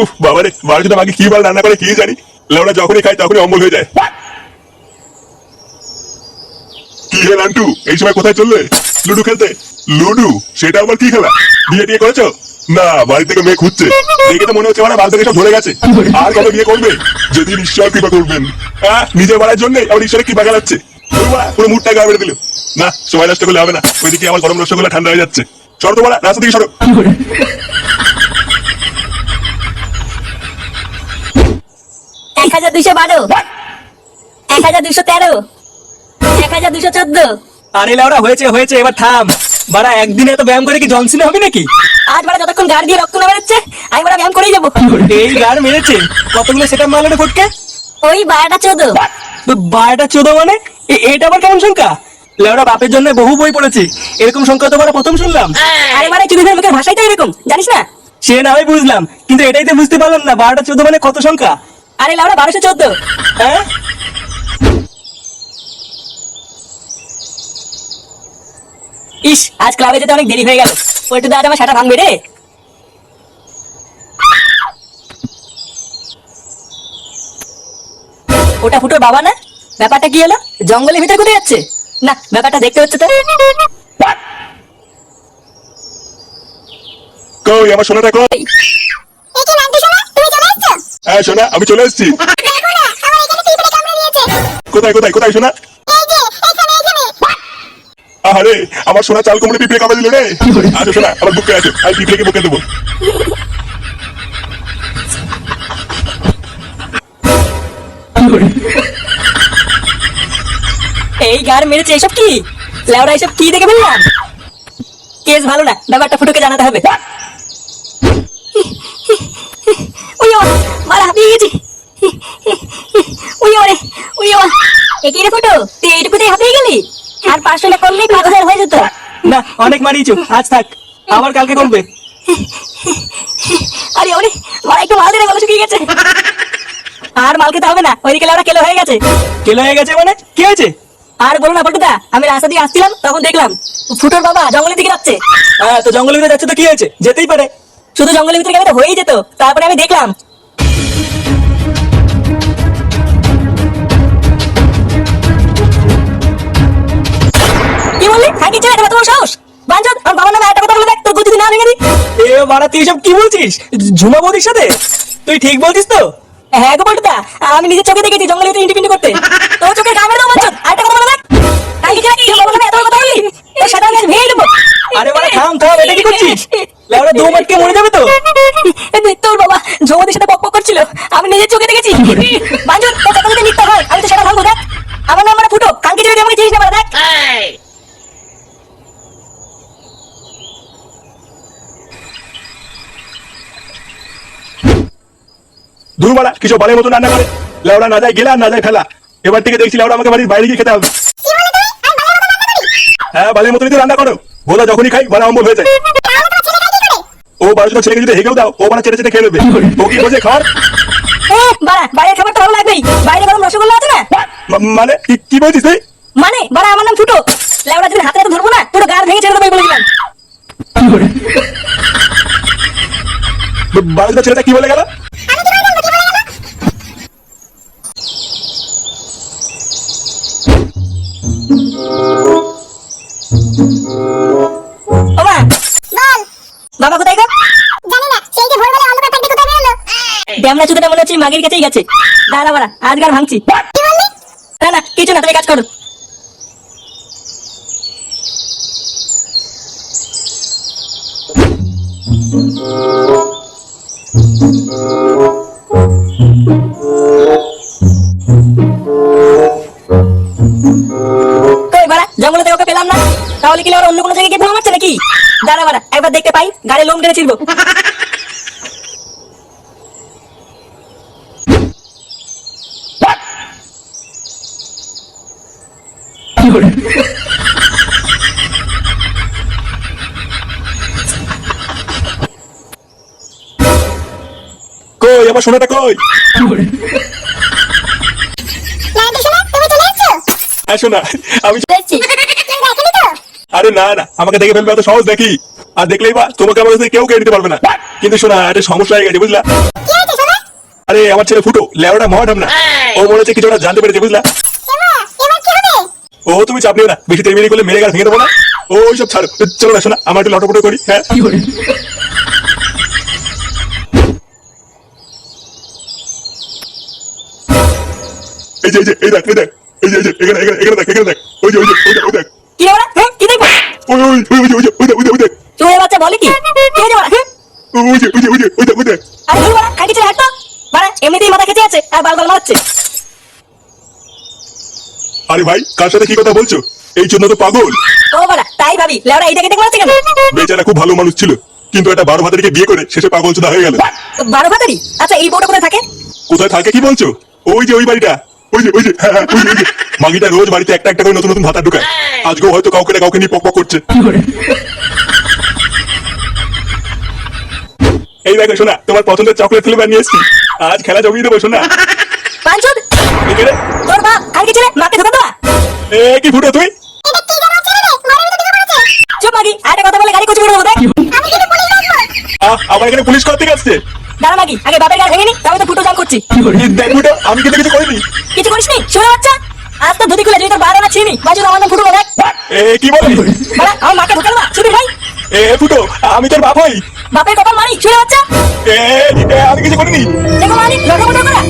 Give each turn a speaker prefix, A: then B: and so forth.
A: উফ কি বল রান্না করে, কি জানি? যখনই খাই তখনই অম্বল হয়ে যায়। কি হে নান্টু এই সময় কোথায় চললে? লুডু খেলতে? লুডু, সেটা আবার কি খেলা? বিয়ে টিয়ে করেছ? না, বাড়ি থেকে মেয়ে খুঁজছে। দেখে তো মনে হচ্ছে মানে বাল থেকে সব ধরে গেছে। আর কবে বিয়ে করবে? যদি ঈশ্বর কৃপা করবেন। নিজের বাড়ার জন্য আবার ঈশ্বরের কৃপা গেলাচ্ছে পুরো মুডটা গা বেড়ে দিল। না, সময় নষ্ট করলে হবে না। ওইদিকে আমার গরম রসগোল্লা ঠান্ডা হয়ে যাচ্ছে। সরো তো বাড়া, রাস্তা থেকে সরো।
B: এক হাজার দুইশো বারো। এক হাজার দুইশো তেরো। এক হাজার দুইশো চোদ্দ।
C: আরে লাউরা হয়েছে হয়েছে এবার থাম। বাড়া একদিনে এত ব্যায়াম করে কি জনসিনে হবে নাকি?
B: আজ বারা যতক্ষণ গাড়ি দিয়ে রক্ত না বেরোচ্ছে আমি বারা ব্যায়াম করেই যাব।
C: এই মেরেছে। কতগুলো সেটা মারলো ফটকে?
B: ওই বারোটা চোদ্দ।
C: বারোটা চোদ্দ মানে? এ- এটা আবার কেমন সংখ্যা? লেওরা বাপের জন্য বহু বই পড়েছি। এরকম সংখ্যা তো বারা প্রথম শুনলাম।
B: আরে বারে চুদিনের মুখের ভাষাই তো এরকম জানিস না?
C: সে না হয় বুঝলাম কিন্তু এটাই তো বুঝতে পারলাম না বারোটা চোদ্দ মানে কত সংখ্যা?
B: আরে লাউরা বারোশো চোদ্দ।
C: হ্যাঁ?
B: ইস আজ ক্লাবে যেতে অনেক দেরি হয়ে গেল। পল্টু দা আজ আমার সেটা ভাঙবে রে। ওটা ফুটোর বাবা না? ব্যাপারটা কি হলো? জঙ্গলের ভিতরে কোথায় যাচ্ছে? না ব্যাপারটা দেখতে হচ্ছে তো।
A: কই আমার সোনাটা কই
D: এ কি নান্টু শোনা তুমি চলে এসছো
A: হ্যাঁ সোনা আমি চলে এসেছি। কোথায় কোথায় কোথায় সোনা? আরে আমার সোনা চাল কুমড়ে পিঁপড়ে কামড়ে দিল রে। আচ্ছা সোনা আমার বুকে আছো। আমি পিঁপড়েকে বুকে দেবো।
B: এই গার মেরেছে এসব কি? লেওরা এসব কি দেখে ফেললাম কেস ভালো না ব্যাপারটা ফুটোকে জানাতে হবে। ওই ও মারা হাঁপিয়ে গেছি ওই ওরে ওই ও একই রে ফুটো তুই এইটুকুতেই হাঁপিয়ে গেলি আর পাঁচশো না করলেই পাঁচ হাজার হয়ে যেত
C: না অনেক মারিয়েছো আজ থাক আবার কালকে কমবে
B: আরে ওরে মারা একটু মাল দিয়ে গলা শুকিয়ে গেছে আর মাল খেতে হবে না ওইদিকে লেওরা কেলো হয়ে গেছে
C: কেলো হয়ে গেছে মানে কি হয়েছে
B: আর বলো না পল্টুদা আমি রাস্তা দিয়ে আসছিলাম তখন দেখলাম ফুটোর বাবা জঙ্গলের দিকে যাচ্ছে
C: হ্যাঁ তো জঙ্গলের ভিতরে যাচ্ছে তো কি হয়েছে যেতেই পারে
B: শুধু জঙ্গলের ভিতরে গেলে তো হয়েই যেত। তারপরে আমি দেখলাম। কি বললি? হাঁকি ছেড়ে দেবে তোমার সাহস। বাঞ্চত আমার বাবার নামে একটা কথা বলে দেখ তোর গতি না ভেঙে দিই।
C: এ বাড়া তুই সব কি বলছিস? ঝুমা বৌদির সাথে? তুই ঠিক বলছিস তো?
B: হ্যাঁ গো আমি নিজের চোখে দেখেছি ভিতরে ইন্টিপিন্টি করতে। তোর চোখে কামড়ে দাও বাঞ্চত আরেকটা কথা বলে দেখ। হাঁকি কি বাবার নামে এত কথা বললি? তোর সাথে আমি ভেঙে দেবো।
C: আরে বাড়া থাম থাম এটা কি করছিস? লেওরা দু মাটকে মরে যাবে তো?
B: তোর বাবা জগতের সাথে পক করছিল। আমি নিজের চোখে দেখেছি। বাঞ্জন তোর কথা মিথ্যা হয় আমি তো সেটা ভাঙবো দেখ। আমার নাম মানে ফুটো। কাঙ্কি যদি আমাকে চিনিস না দেখ।
A: দুর্বালা কিছু বালের মতো রান্না করে? লেওড়া না যায় গেলা না যায় ফেলা। এবার থেকে দেখছি লেওড়া আমাকে বাড়ির বাইরে গিয়ে খেতে হবে।
D: বলে
A: হ্যাঁ বালের মতনই তো রান্না করো। বোধা যখনই খাই মানে অম্বল হয়ে যায়। ও বাড়ির ছেলেকে যদি হেগেও দাও ও বাড়া চেটে চেটে খেয়ে নেবে ও কি বোঝে খাওয়ার
B: এ বাড়া বাইরের খাবার তো ভালো লাগবেই। বাইরে গরম রসগোল্লা আছে না?
A: মানে কি বলছিস তুই?
B: মানে বাড়া আমার নাম ছোট। লেওড়া যদি হাতে হাতে ধরবো না পুরো গার ভেঙে ছেড়ে দেবো বলেছিলাম
A: বাড়ির ছেলেটা কি বলে গেল?
B: ড্যামলা চুদাটা মনে হচ্ছে মাগের কাছেই গেছে। দাঁড়া বাড়া, আজ গার ভাঙছি। না না, কিছু না, তুমি কাজ করো। জঙ্গলে পেলাম না। তাহলে কি ওরা অন্য কোনো জায়গায় গিয়ে মারছে নাকি? দাঁড়া বাড়া, একবার দেখতে পাই, গাড়ি লোম টেনে ছিড়বো।
A: কই আমার সোনাটা কই?
D: নান্টু শোনা তুমি চলে এসছো?
A: হ্যাঁ সোনা আমি আরে না না আমাকে দেখে ফেলবে এত সহজ দেখি। আর দেখলেই বা তোমাকে আমার কাছে কেউ কেড়ে নিতে পারবে না। কিন্তু শোনা একটা সমস্যা হয়ে গেছে বুঝলা? আরে আমার ছেলে ফুটো লেওটা মহাডাম না। ও মনে হচ্ছে কিছু একটা জানতে পেরেছে বুঝলা? ও তুমি চাপ নিও না। বেশি তেড়ি করলে মেরে গেল ভেঙে দেবো না। ও সব ছাড়ো। চলো না শোনা আমার একটু লটপটো করি হ্যাঁ? এই যে এই যে এই দেখ এই দেখ এই যে এই যে এখানে এখানে এখানে দেখ এখানে দেখ ওই যে ওই যে ওই দেখ ওই দেখ।
B: কি রে বাড়া হ্যাঁ কি দেখব?
A: ওই ওই ওই ওই ওই ওই দেখ ওই দেখ ওই দেখ।
B: চোরের বাচ্চা বলে কি? কি বাড়া হ্যাঁ?
A: ওই যে ওই যে ওই যে ওই দেখ ওই দেখ।
B: আরে ধুর বাড়া কাকি ছেলে হাঁটো বাড়া এমনিতেই মাথা খেতে আছে আর বাল বাল মারছে।
A: আরে ভাই কার সাথে কি কথা বলছো? এই জন্য তো পাগল।
B: ও বাড়া তাই ভাবি। লেওড়া এইটাকে দেখে মারছে কেন?
A: বেচারা খুব ভালো মানুষ ছিল কিন্তু একটা বারো ভাতারিকে বিয়ে করে শেষে পাগল চোদা হয়ে গেল।
B: বারো ভাতারি? আচ্ছা এই বউটা কোথায় থাকে?
A: কোথায় থাকে কি বলছো? ওই যে ওই বাড়িটা। ওই যে ওই যে হ্যাঁ হ্যাঁ, ওই যে, মাগিটা রোজ বাড়িতে একটা একটা করে নতুন নতুন ভাতা ঢুকায়। আজকেও হয়তো কাউকে না কাউকে নিয়ে পক পক করছে এই দেখো শোনা তোমার পছন্দের চকলেট ফ্লেভার নিয়ে এসছি। আজ খেলা জমিয়ে দেবো শোনা
D: পুলিশ
A: কর্তৃক আসছে।
B: দাঁড়া মাগি আগে বাপের গায়ে ভেঙে নি তবে তো ফুটো জাম করছি।
A: দেখ ফুটো আমি কিন্তু কিছু করিনি।
B: কিছু করিস নি? শুনে বাচ্চা আজ তো ধুতি খুলে যদি তোর বারো না ছিনি বাজুর আমার ফুটো দেখ
A: এ কি বলে?
B: আমার মাকে ঢোকাল না শুধু ভাই।
A: এ ফুটো আমি তোর বাপ হই।
B: বাপের কপাল মারি শুনে বাচ্চা।
A: এ আমি কিছু করিনি।
B: দেখো মারি মোটা করা